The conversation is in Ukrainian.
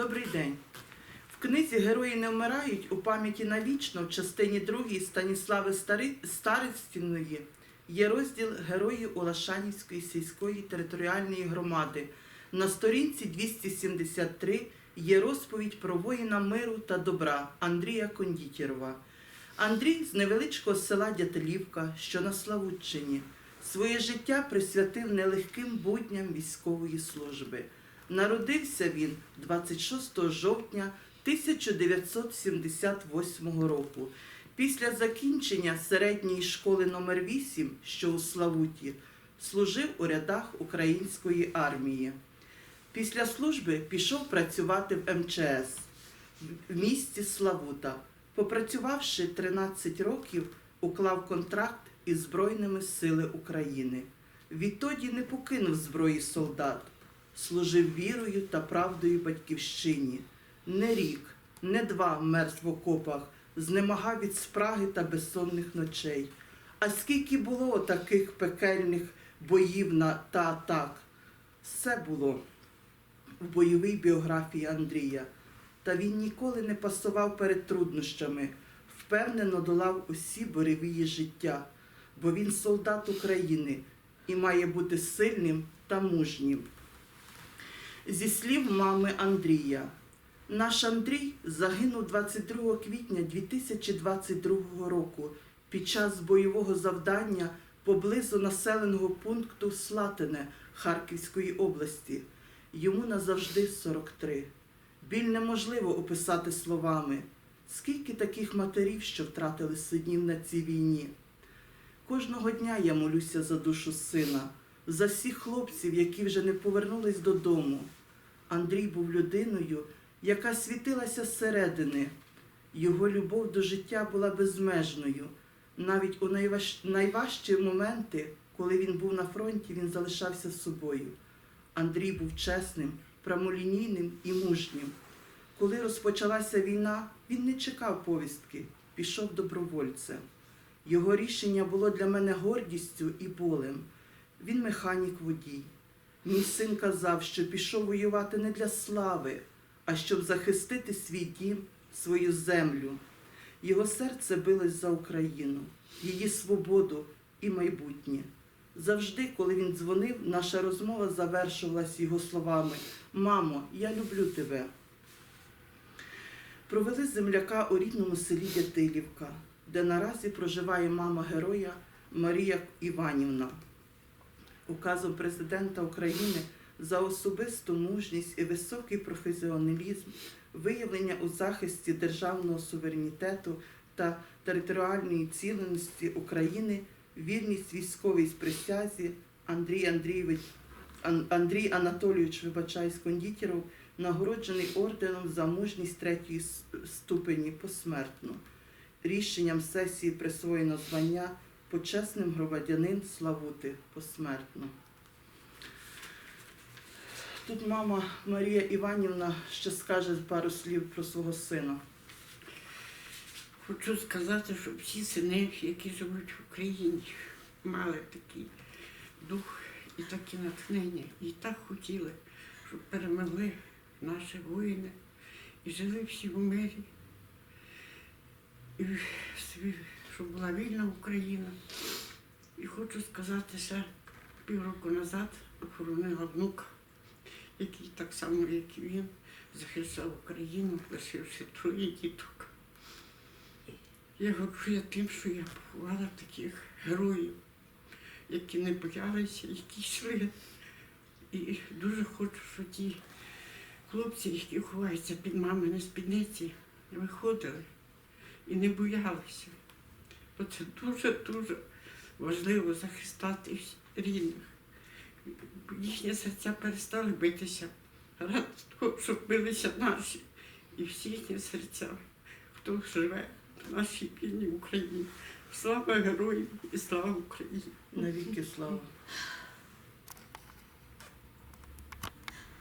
Добрий день. В книзі Герої не вмирають у пам'яті навічно в частині 2 Станіслави Стари... Старицькіної є розділ Герої Улашанівської сільської територіальної громади. На сторінці 273 є розповідь про воїна миру та добра Андрія Кондітєрова. Андрій з невеличкого села Дятелівка, що на Славутчині, своє життя присвятив нелегким будням військової служби. Народився він 26 жовтня 1978 року. Після закінчення середньої школи номер 8 що у Славуті, служив у рядах української армії. Після служби пішов працювати в МЧС в місті Славута. Попрацювавши 13 років, уклав контракт із Збройними Сили України. Відтоді не покинув зброї солдат, служив вірою та правдою батьківщині. Не рік, не два мерз в окопах, знемагав від спраги та безсонних ночей. А скільки було таких пекельних боїв на та атак? Все було в бойовій біографії Андрія. Та він ніколи не пасував перед труднощами, впевнено долав усі буревії життя, бо він солдат України і має бути сильним та мужнім. Зі слів мами Андрія, наш Андрій загинув 22 квітня 2022 року під час бойового завдання поблизу населеного пункту Слатине Харківської області. Йому назавжди 43. Біль неможливо описати словами. Скільки таких матерів, що втратили синів на цій війні? Кожного дня я молюся за душу сина, за всіх хлопців, які вже не повернулись додому. Андрій був людиною, яка світилася зсередини. Його любов до життя була безмежною. Навіть у найваж... найважчі моменти, коли він був на фронті, він залишався собою. Андрій був чесним, прямолінійним і мужнім. Коли розпочалася війна, він не чекав повістки, пішов добровольцем. Його рішення було для мене гордістю і болем. Він механік водій. Мій син казав, що пішов воювати не для слави, а щоб захистити свій дім, свою землю. Його серце билось за Україну, її свободу і майбутнє. Завжди, коли він дзвонив, наша розмова завершувалась його словами Мамо, я люблю тебе. Провели земляка у рідному селі Дятилівка, де наразі проживає мама героя Марія Іванівна. Указом президента України за особисту мужність і високий професіоналізм, виявлення у захисті державного суверенітету та територіальної цілісності України, вірність військовій присязі Андрій Андрійович Андрій Анатолійович Вибачай Кондітєров нагороджений орденом за мужність третьої ступені посмертно. Рішенням сесії присвоєно звання почесним громадянин Славути посмертно. Тут мама Марія Іванівна ще скаже пару слів про свого сина. Хочу сказати, щоб всі сини, які живуть в Україні, мали такий дух і таке натхнення. І так хотіли, щоб перемогли наші воїни і жили всі в мирі. І щоб була вільна Україна. І хочу сказати, ще півроку назад охоронила внука, який так само, як і він, захищав Україну, лишивши троє діток. Я горжуся тим, що я поховала таких героїв, які не боялися, які йшли. І дуже хочу, щоб ті хлопці, які ховаються під мамини спідниці, виходили і не боялися. Бо це дуже-дуже важливо захистати рідних. Їхні серця перестали битися ради того, щоб билися наші і всі їхні серця, хто живе в нашій вільній Україні. Слава героям і слава Україні! Навіки слава.